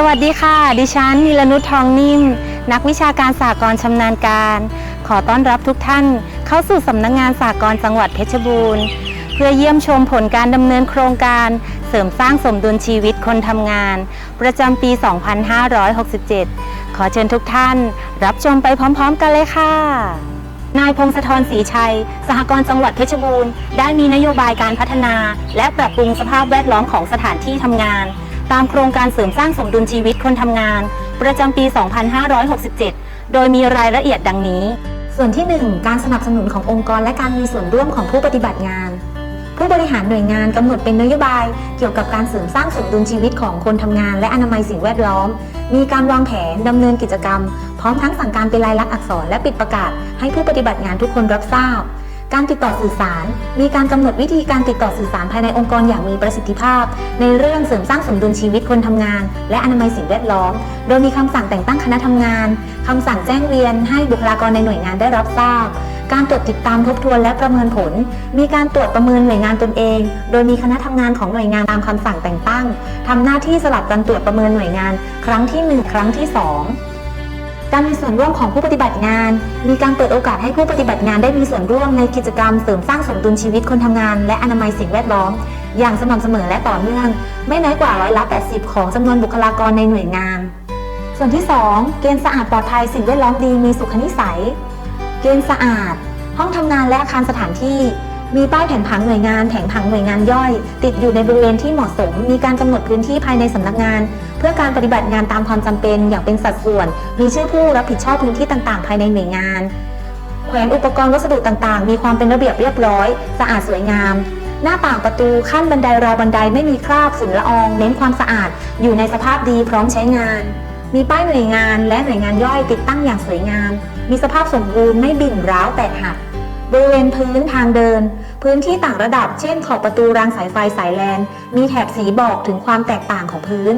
สวัสดีค่ะ ดิฉันนิลนุชทองนิ่ม นักวิชาการสากลชำนาญการ ขอต้อนรับทุกท่านเข้าสู่สำนักงงานสากลจังหวัดเพชรบูรณ์ เพื่อเยี่ยมชมผลการดำเนินโครงการเสริมสร้างสมดุลชีวิตคนทำงาน ประจำปี 2567 ขอเชิญทุกท่าน รับชมไปพร้อมๆกันเลยค่ะ นายพงศธรศรีชัย สหกรณ์จังหวัดเพชรบูรณ์ ได้มีนโยบายการพัฒนา และปรับปรุงสภาพแวดล้อมของสถานที่ทำงาน ตามโครงการเสริมสร้างสมดุลชีวิตคนทำงาน ประจำปี 2567 โดยมีรายละเอียดดังนี้ ส่วนที่ 1 การสนับสนุนขององค์กรและการมีส่วนร่วมของผู้ปฏิบัติงาน ผู้บริหารหน่วยงานกำหนดเป็นนโยบาย เกี่ยวกับการเสริมสร้างสมดุลชีวิตของคนทำงาน และอนามัยสิ่งแวดล้อม มีการวางแผนดำเนินกิจกรรม พร้อมทั้งสั่งการเป็นลายลักษณ์อักษรและปิดประกาศ ให้ผู้ปฏิบัติงานทุกคนรับทราบ การติดต่อสื่อสาร มีการกำหนดวิธีการติดต่อสื่อสารภายในองค์กรอย่างมีประสิทธิภาพ ในเรื่องเสริมสร้างสมดุลชีวิตคนทำงาน และอนามัยสิ่งแวดล้อม โดยมีคำสั่งแต่งตั้งคณะทำงานคำสั่งแจ้งเรียนให้บุคลากรในหน่วยงานได้รับทราบ การตรวจติดตามทบทวนและประเมินผล มีการตรวจประเมินหน่วยงานตนเอง โดยมีคณะทำงานของหน่วยงานตามคำสั่งแต่งตั้งทำหน้าที่สลับกันตรวจประเมินหน่วยงาน ครั้งที่หนึ่งครั้งที่สอง การมีส่วนร่วมของผู้ปฏิบัติงาน มีการเปิดโอกาสให้ผู้ปฏิบัติงานได้มีส่วนร่วมในกิจกรรมเสริมสร้างสมดุลชีวิตคนทำงาน และอนามัยสิ่งแวดล้อม อย่างสม่ำเสมอและต่อเนื่อง ไม่น้อยกว่าร้อยละ 80 ของจำนวนบุคลากรในหน่วยงาน ส่วนที่ 2 เกณฑ์สะอาดปลอดภัยสิ่งแวดล้อมดีมีสุขนิสัย เกณฑ์สะอาด ห้องทำงานและอาคารสถานที่มีป้ายแผนผังหน่วยงานแผนผังหน่วยงานย่อย ติดอยู่ในบริเวณที่เหมาะสม มีการกำหนดพื้นที่ภายในสำนักงาน เพื่อการปฏิบัติงานตามความจำเป็นอย่างเป็นสัดส่วน มีชื่อผู้รับผิดชอบพื้นที่ต่างๆ ภายในหน่วยงานแขวนอุปกรณ์วัสดุต่างๆ มีความเป็นระเบียบเรียบร้อย สะอาดสวยงาม หน้าต่างประตูขั้นบันไดราวบันไดไม่มีคราบฝุ่นละออง เน้นความสะอาด อยู่ในสภาพดีพร้อมใช้งาน มีป้ายหน่วยงานและหน่วยงานย่อยติดตั้งอย่างสวยงาม มีสภาพสมบูรณ์ไม่บิ่นร้าวแตกหักบริเวณพื้นทางเดิน พื้นที่ต่างระดับ เช่นขอบประตูรางสายไฟสายแลน มีแถบสีบอกถึงความแตกต่างของพื้น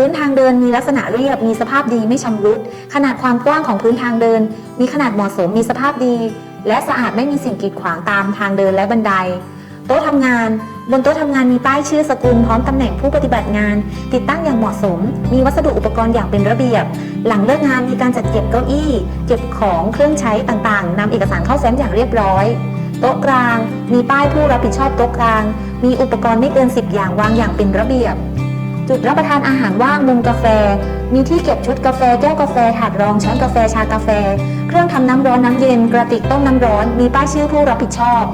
พื้นทางเดินมีลักษณะเรียบ มีสภาพดีไม่ชำรุด ขนาดความกว้างของพื้นทางเดิน มีขนาดเหมาะสมมีสภาพดี และสะอาดไม่มีสิ่งกีดขวางตามทางเดินและบันได โต๊ะทำงาน บนโต๊ะทำงานมีป้ายชื่อสกุลพร้อมตำแหน่งผู้ปฏิบัติงาน ติดตั้งอย่างเหมาะสม มีวัสดุอุปกรณ์อย่างเป็นระเบียบ หลังเลิกงานมีการจัดเก็บเก้าอี้ เก็บของเครื่องใช้ต่างๆนำเอกสารเข้าแฟ้มอย่างเรียบร้อยโต๊ะกลาง มีป้ายผู้รับผิดชอบโต๊ะกลาง มีอุปกรณ์ไม่เกิน 10 อย่างวางอย่างเป็นระเบียบ จุดรับประทานอาหารว่างมุมกาแฟ มีที่เก็บชุดกาแฟ แก้วกาแฟ ถาดรอง ช้อนกาแฟ ชากาแฟ เครื่องทำน้ำร้อนน้ำเย็น กระติกต้มน้ำร้อน มีป้ายชื่อผู้รับผิดชอบ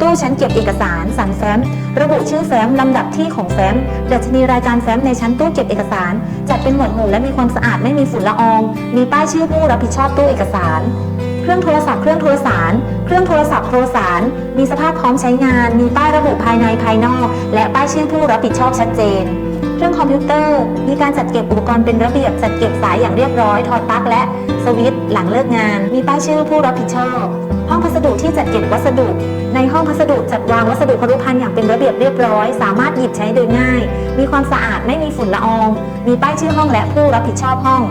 ตู้ชั้นเก็บเอกสาร สั่งแฟ้ม ระบุชื่อแฟ้ม ลำดับที่ของแฟ้ม ดัชนีรายการแฟ้มในชั้นตู้เก็บเอกสาร จัดเป็นหมวดหมู่และมีความสะอาดไม่มีฝุ่นละออง มีป้ายชื่อผู้รับผิดชอบตู้เอกสารเครื่องโทรศัพท์เครื่องโทรสาร เครื่องโทรศัพท์โทรสาร มีสภาพพร้อมใช้งาน มีป้ายระบุภายในภายนอก และป้ายชื่อผู้รับผิดชอบชัดเจน รื่องคอมพิวเตอร์ มีการจัดเก็บอุปกรณ์เป็นระเบียบ จัดเก็บสายอย่างเรียบร้อย ถอดปลั๊กและสวิตช์หลังเลิกงาน มีป้ายชื่อผู้รับผิดชอบ ห้องพัสดุที่จัดเก็บวัสดุ ในห้องพัสดุจัดวางวัสดุครุภัณฑ์อย่างเป็นระเบียบเรียบร้อย สามารถหยิบใช้โดยง่าย มีความสะอาดไม่มีฝุ่นละออง มีป้ายชื่อห้องและผู้รับผิดชอบห้อง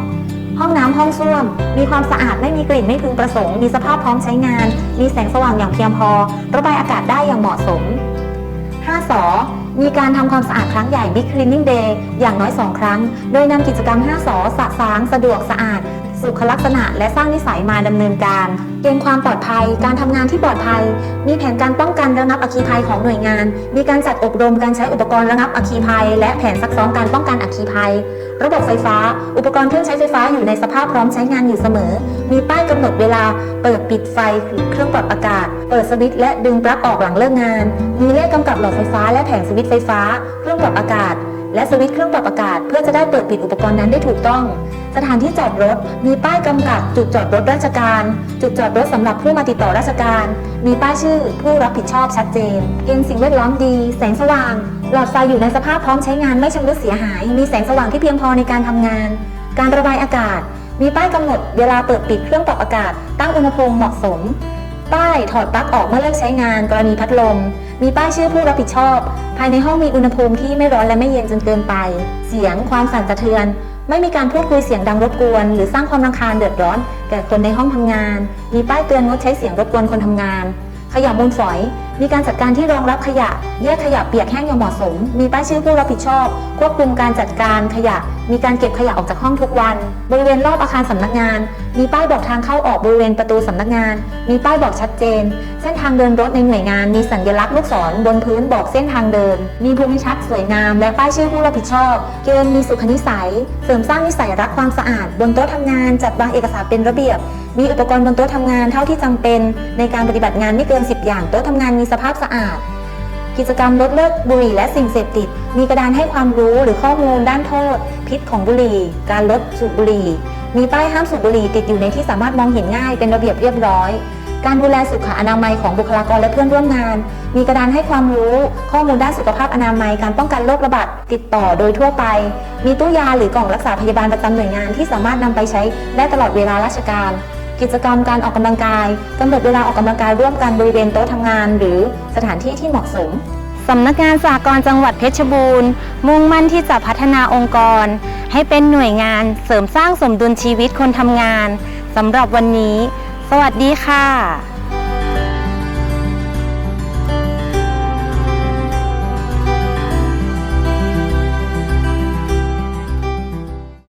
ห้องน้ำห้องส้วม มีความสะอาดไม่มีกลิ่นไม่พึงประสงค์ มีสภาพพร้อมใช้งาน มีแสงสว่างอย่างเพียงพอ ระบายอากาศได้อย่างเหมาะสม 5. สอ มีการทำความสะอาดครั้งใหญ่ Big Cleaning Day อย่างน้อย 2 ครั้ง โดยนำกิจกรรม 5สอสะสาง สะดวกสะอาด สุขลักษณะ และสร้างนิสัยมาดำเนินการ เกณฑ์ความปลอดภัย การทำงานที่ปลอดภัย มีแผนการป้องกันระงับอัคคีภัยของหน่วยงาน มีการจัดอบรมการใช้อุปกรณ์ระงับอัคคีภัย และแผนซักซ้อมการป้องกันอัคคีภัย ระบบไฟฟ้า อุปกรณ์เครื่องใช้ไฟฟ้าอยู่ในสภาพพร้อมใช้งานอยู่เสมอ มีป้ายกำหนดเวลา เปิดปิดไฟเครื่องปรับอากาศ เปิดสวิตช์และดึงปลั๊กออกหลังเลิกงาน มีเลขกำกับหลอดไฟฟ้าและแผงสวิตช์ไฟฟ้า เครื่องปรับอากาศ และสวิตช์เครื่องปรับอากาศ เพื่อจะได้เปิดปิดอุปกรณ์นั้นได้ถูกต้อง สถานที่จอดรถ มีป้ายกำกับจุดจอดรถราชการ จุดจอดรถสำหรับผู้มาติดต่อราชการ มีป้ายชื่อผู้รับผิดชอบชัดเจนเกณฑ์สิ่งแวดล้อมดี แสงสว่าง หลอดไฟอยู่ในสภาพพร้อมใช้งานไม่ชำรุดเสียหาย มีแสงสว่างที่เพียงพอในการทำงาน การระบายอากาศ มีป้ายกำหนดเวลาเปิดปิดเครื่องปรับอากาศ ตั้งอุณหภูมิเหมาะสม ป้ายถอดปลั๊กออกเมื่อเลิกใช้งานกรณีพัดลม มีป้ายชื่อผู้รับผิดชอบ ภายในห้องมีอุณหภูมิที่ไม่ร้อนและไม่เย็นจนเกินไป เสียงความสั่นสะเทือน ไม่มีการพูดคุยเสียงดังรบกวน หรือสร้างความรำคาญเดือดร้อน แก่คนในห้องทำงาน มีป้ายเตือนงดใช้เสียงรบกวนคนทำงาน ขยะมูลฝอย มีการจัดการที่รองรับขยะ แยกขยะเปียกแห้งอย่างเหมาะสม มีป้ายชื่อผู้รับผิดชอบ ควบคุมการจัดการขยะ มีการเก็บขยะออกจากห้องทุกวัน บริเวณรอบอาคารสำนักงาน มีป้ายบอกทางเข้าออกบริเวณประตูสำนักงาน มีป้ายบอกชัดเจน เส้นทางเดินรถในหน่วยงาน มีสัญลักษณ์ลูกศรบนพื้นบอกเส้นทางเดิน มีภูมิทัศน์สวยงาม และป้ายชื่อผู้รับผิดชอบ เกณฑ์มีสุขนิสัย เสริมสร้างนิสัยรักความสะอาด บนโต๊ะทำงาน จัดวางเอกสารเป็นระเบียบ มีอุปกรณ์บนโต๊ะทำงานเท่าที่จำเป็น ในการปฏิบัติงานไม่เกิน 10 อย่าง โต๊ะทำงานมีสภาพสะอาดกิจกรรมลดเลิกบุหรี่และสิ่งเสพติด มีกระดานให้ความรู้หรือข้อมูลด้านโทษ พิษของบุหรี่ การลดสูบบุหรี่ มีป้ายห้ามสูบบุหรี่ติดอยู่ในที่สามารถมองเห็นง่ายเป็นระเบียบเรียบร้อย การดูแลสุขอนามัยของบุคลากรและเพื่อนร่วมงาน มีกระดานให้ความรู้ ข้อมูลด้านสุขภาพอนามัย การป้องกันโรคระบาดติดต่อโดยทั่วไป มีตู้ยาหรือกล่องรักษาพยาบาลประจำหน่วยงานที่สามารถนำไปใช้ได้ตลอดเวลาราชการ กิจกรรมการออกกำลังกายกำหนดเวลาออกกำลังกายร่วมกันบริเวณโต๊ะทำงาน หรือสถานที่ที่เหมาะสม สำนักงานสากลจังหวัดเพชรบูรณ์ มุ่งมั่นที่จะพัฒนาองค์กร ให้เป็นหน่วยงานเสริมสร้างสมดุลชีวิตคนทำงานสำหรับวันนี้ สวัสดีค่ะ